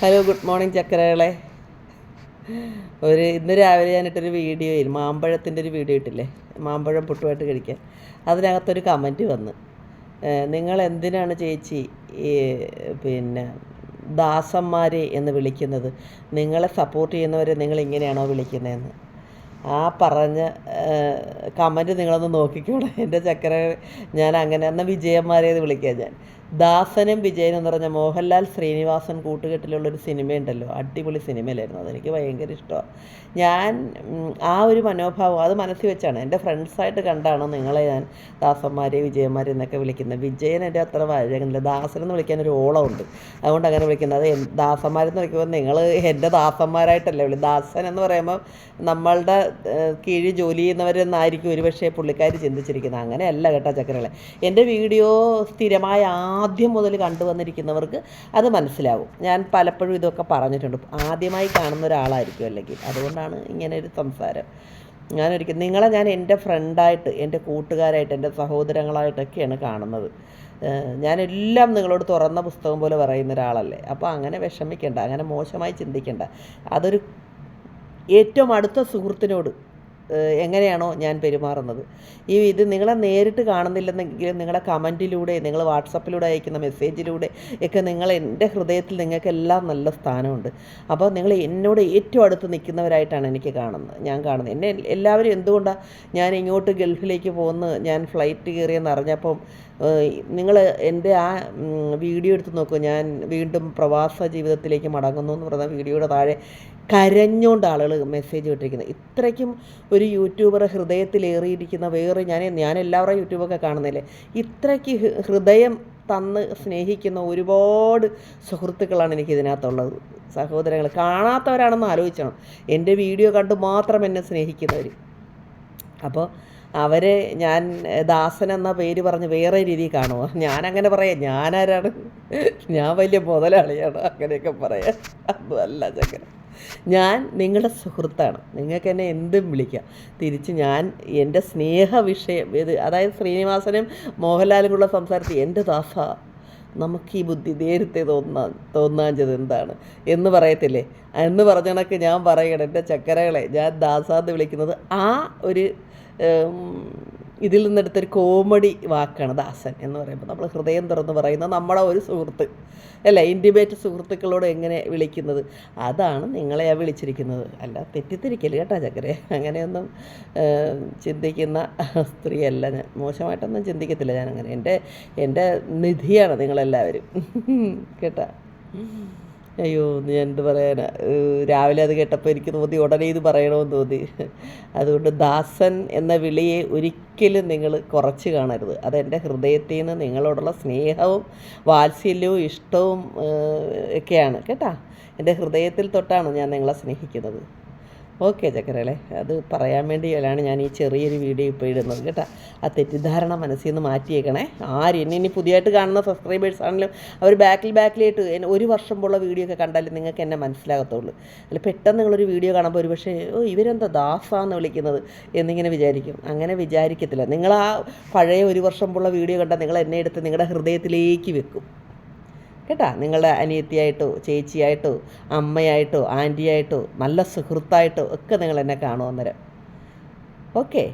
Hello good morning ചക്കരകളെ. ഒരു ഇന്ന് രാവിലെ ഞാനിട്ടൊരു വീഡിയോയിൽ മാമ്പഴത്തിന്റെ ഒരു വീഡിയോ ഇട്ടില്ലേ? മാമ്പഴം പുട്ടുമായിട്ട് കഴിക്കാൻ. അതിനകത്തൊരു കമന്റ് വന്ന്. നിങ്ങൾ എന്തിനാണ് ചേച്ചി ഈ പിന്നെ ദാസന്മാരെ എന്ന് വിളിക്കുന്നത്? നിങ്ങളെ സപ്പോർട്ട് ചെയ്യുന്നവരെ നിങ്ങൾ ഇങ്ങനെയാണോ വിളിക്കുന്നതെന്ന്? ആ പറഞ്ഞ കമന്റ് നിങ്ങളൊന്ന് നോക്കിക്കോളെ. എന്റെ ചക്കര ഞാൻ അങ്ങനെ എന്നാൽ എന്ന് വിളിക്കാം ഞാൻ. ദാസനും വിജയനും എന്ന് പറഞ്ഞ മോഹൻലാൽ ശ്രീനിവാസൻ കൂട്ടുകെട്ടിലുള്ളൊരു സിനിമയുണ്ടല്ലോ. അടിപൊളി സിനിമയിലായിരുന്നു. അതെനിക്ക് ഭയങ്കര ഇഷ്ടമാണ് ഞാൻ ആ ഒരു മനോഭാവം അത് മനസ്സിൽ വെച്ചാണ്. എന്റെ ഫ്രണ്ട്സായിട്ട് കണ്ടാണ് നിങ്ങളെ ഞാൻ ദാസന്മാരെ വിജയന്മാരെ എന്നൊക്കെ വിളിക്കുന്നത്. വിജയൻ എന്റെ അത്ര വഴങ്ങില്ല ദാസൻ എന്ന് വിളിക്കാൻ ഒരു ഓളമുണ്ട് അതുകൊണ്ട് അങ്ങനെ വിളിക്കുന്നത്. അത് ദാസന്മാരെന്ന് വിളിക്കുമ്പോൾ നിങ്ങൾ എന്റെ ദാസന്മാരായിട്ടല്ലേ വിളി. ദാസൻ എന്ന് പറയുമ്പോൾ നമ്മളുടെ കീഴിൽ ജോലി ചെയ്യുന്നവരെന്നായിരിക്കും ഒരുപക്ഷെ പുള്ളിക്കാർ ചിന്തിച്ചിരിക്കുന്നത്. അങ്ങനെയല്ല കേട്ടോ ചക്കരകളെ എന്റെ വീഡിയോ സ്ഥിരമായി ആദ്യം മുതൽ കണ്ടുവന്നിരിക്കുന്നവർക്ക് അത് മനസ്സിലാവും. ഞാൻ പലപ്പോഴും ഇതൊക്കെ പറഞ്ഞിട്ടുണ്ട്. ആദ്യമായി കാണുന്ന ഒരാളായിരിക്കും അല്ലെങ്കിൽ. അതുകൊണ്ടാണ് ഇങ്ങനെ ഒരു സംസാരം. ഞാനൊരിക്കൽ നിങ്ങളെ ഞാൻ എന്റെ ഫ്രണ്ടായിട്ട് എന്റെ കൂട്ടുകാരായിട്ട് എന്റെ സഹോദരങ്ങളായിട്ടൊക്കെയാണ് കാണുന്നത്. ഞാനെല്ലാം നിങ്ങളോട് തുറന്ന പുസ്തകം പോലെ പറയുന്ന ഒരാളല്ലേ. അപ്പോൾ അങ്ങനെ വിഷമിക്കേണ്ട അങ്ങനെ മോശമായി ചിന്തിക്കേണ്ട. അതൊരു ഏറ്റവും അടുത്ത സുഹൃത്തിനോട് എങ്ങനെയാണോ ഞാൻ പെരുമാറുന്നത്. ഈ ഇത് നിങ്ങളെ നേരിട്ട് കാണുന്നില്ലെന്നെങ്കിലും നിങ്ങളുടെ കമന്റിലൂടെ നിങ്ങൾ വാട്സപ്പിലൂടെ അയക്കുന്ന മെസ്സേജിലൂടെ ഒക്കെ നിങ്ങൾ എന്റെ ഹൃദയത്തിൽ നിങ്ങൾക്കെല്ലാം നല്ല സ്ഥാനമുണ്ട്. അപ്പോൾ നിങ്ങൾ എന്നോട് ഏറ്റവും അടുത്ത് നിൽക്കുന്നവരായിട്ടാണ് എനിക്ക് കാണുന്നത് ഞാൻ കാണുന്നത്. എന്നെ എല്ലാവരും എന്തുകൊണ്ടാണ് ഞാൻ ഇങ്ങോട്ട് ഗൾഫിലേക്ക് പോകുന്നത് ഞാൻ ഫ്ലൈറ്റ് കയറിയെന്ന് അറിഞ്ഞപ്പം നിങ്ങൾ എന്റെ ആ വീഡിയോ എടുത്ത് നോക്കൂ. ഞാൻ വീണ്ടും പ്രവാസ ജീവിതത്തിലേക്ക് മടങ്ങുന്നു എന്ന് പറഞ്ഞ വീഡിയോയുടെ താഴെ കരഞ്ഞുകൊണ്ട് ആളുകൾ മെസ്സേജ് വിട്ടിരിക്കുന്നത് ഇത്രയ്ക്കും ഒരു യൂട്യൂബർ ഹൃദയത്തിലേറിയിരിക്കുന്ന വേറെ ഞാൻ ഞാൻ എല്ലാവരുടെയും യൂട്യൂബൊക്കെ കാണുന്നില്ലേ ഇത്രയ്ക്ക് ഹൃദയം തന്ന് സ്നേഹിക്കുന്ന ഒരുപാട് സുഹൃത്തുക്കളാണ് എനിക്ക് ഇതിനകത്തുള്ളത്. സഹോദരങ്ങൾ കാണാത്തവരാണെന്ന് ആലോചിക്കണം എന്റെ വീഡിയോ കണ്ട് മാത്രം എന്നെ സ്നേഹിക്കുന്നവർ അപ്പോൾ അവരെ ഞാൻ ദാസൻ എന്ന പേര് പറഞ്ഞ് വേറെ രീതിയിൽ കാണുമോ ഞാനങ്ങനെ പറയാം ഞാനാരാണ്? ഞാൻ വലിയ മുതലാളിയാണ് അങ്ങനെയൊക്കെ പറയാം. അതല്ല ചക്കര ഞാൻ നിങ്ങളുടെ സുഹൃത്താണ്. നിങ്ങൾക്ക് എന്നെ എന്തും വിളിക്കാം. തിരിച്ച് ഞാൻ എന്റെ സ്നേഹ വിഷയം ഇത് അതായത് ശ്രീനിവാസനും മോഹൻലാലും സംസാരത്തിൽ എന്റെ ദാസ നമുക്ക് ഈ ബുദ്ധി നേരത്തെ തോന്നാൻ തോന്നാഞ്ചത് എന്താണ്? എന്ന് പറയത്തില്ലേ? എന്ന് പറഞ്ഞ കണക്ക് ഞാൻ പറയണം. എന്റെ ചക്കരകളെ ഞാൻ ദാസാന്ന് വിളിക്കുന്നത് ആ ഒരു ഇതിൽ നിന്നെടുത്തൊരു കോമഡി വാക്കാണ് ദാസൻ എന്ന് പറയുമ്പോൾ നമ്മൾ ഹൃദയം തുറന്ന് പറയുന്ന നമ്മുടെ ഒരു സുഹൃത്ത്. അല്ല? ഇന്റിമേറ്റ് സുഹൃത്തുക്കളോട് എങ്ങനെ വിളിക്കുന്നത്? അതാണ് നിങ്ങളെ വിളിച്ചിരിക്കുന്നത്. അല്ല തെറ്റിദ്ധരിക്കൽ കേട്ടോ ചക്കരെ. അങ്ങനെയൊന്നും ചിന്തിക്കുന്ന സ്ത്രീയല്ല ഞാൻ. മോശമായിട്ടൊന്നും ചിന്തിക്കത്തില്ല ഞാനങ്ങനെ. എന്റെ എന്റെ നിധിയാണ് നിങ്ങളെല്ലാവരും. കേട്ടാ? അയ്യോ ഞാൻ എന്ത് പറയാനാ? രാവിലെ അത് കേട്ടപ്പോൾ എനിക്ക് തോന്നി ഉടനെ ഇത് പറയണമെന്ന് തോന്നി. അതുകൊണ്ട് ദാസൻ എന്ന വിളിയെ ഒരിക്കലും നിങ്ങൾ കുറച്ച് കാണരുത്. അതെന്റെ ഹൃദയത്തിൽ നിന്ന് നിങ്ങളോടുള്ള സ്നേഹവും വാത്സല്യവും ഇഷ്ടവും ഒക്കെയാണ്. കേട്ടാ? എന്റെ ഹൃദയത്തിൽ തൊട്ടാണ് ഞാൻ നിങ്ങളെ സ്നേഹിക്കുന്നത്. ഓക്കെ ചക്കരകളെ അത് പറയാൻ വേണ്ടിയാണ് ഞാൻ ഈ ചെറിയൊരു വീഡിയോ ഇപ്പോൾ ഇടുന്നത് കേട്ടോ. ആ തെറ്റിദ്ധാരണ മനസ്സിൽ നിന്ന് മാറ്റിയേക്കണേ. ആര് എന്നെ ഇനി പുതിയതായിട്ട് കാണുന്ന സബ്സ്ക്രൈബേഴ്സ് ആണെങ്കിലും അവർ ബാക്കിൽ ബാക്കിലായിട്ട് ഒരു വർഷം പോലുള്ള വീഡിയോ ഒക്കെ കണ്ടാലും നിങ്ങൾക്ക് എന്നെ മനസ്സിലാകത്തുള്ളൂ. അല്ല പെട്ടെന്ന് നിങ്ങളൊരു വീഡിയോ കാണുമ്പോൾ ഒരു പക്ഷേ ഓ ഇവരെന്താ ദാസാന്ന് വിളിക്കുന്നത്? എന്നിങ്ങനെ വിചാരിക്കും. അങ്ങനെ വിചാരിക്കത്തില്ല. നിങ്ങൾ ആ പഴയ ഒരു വർഷം പോലുള്ള വീഡിയോ കണ്ടാൽ നിങ്ങൾ എന്നെ എടുത്ത് നിങ്ങളുടെ ഹൃദയത്തിലേക്ക് വെക്കും. കേട്ടാ? നിങ്ങളുടെ അനിയത്തിയായിട്ടോ ചേച്ചിയായിട്ടോ അമ്മയായിട്ടോ ആന്റിയായിട്ടോ നല്ല സുഹൃത്തായിട്ടോ ഒക്കെ നിങ്ങൾ എന്നെ കാണുമോ അന്നേരം. ഓക്കെ.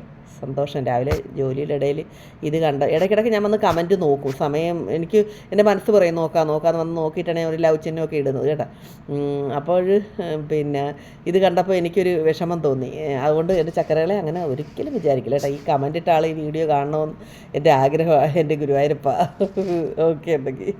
സന്തോഷം. രാവിലെ ജോലിയുടെ ഇടയിൽ ഇത് കണ്ട ഇടയ്ക്കിടയ്ക്ക് ഞാൻ വന്ന് കമന്റ് നോക്കും. സമയം എനിക്ക് എന്റെ മനസ്സ് പറയും നോക്കാം നോക്കാമെന്ന് വന്ന് നോക്കിയിട്ടാണ് ഞാൻ ഒരു ലവ് ചിഹ്നമൊക്കെ ഇടുന്നത് കേട്ടോ. അപ്പോൾ പിന്നെ ഇത് കണ്ടപ്പോൾ എനിക്കൊരു വിഷമം തോന്നി. അതുകൊണ്ട് എന്റെ ചക്കരകളെ അങ്ങനെ ഒരിക്കലും വിചാരിക്കില്ല കേട്ടോ. ഈ കമന്റ് ഇട്ട ഈ വീഡിയോ കാണണമെന്ന് എന്റെ ആഗ്രഹമാണ് എന്റെ ഗുരുവായൂരപ്പ. ഓക്കെ എന്തെങ്കിൽ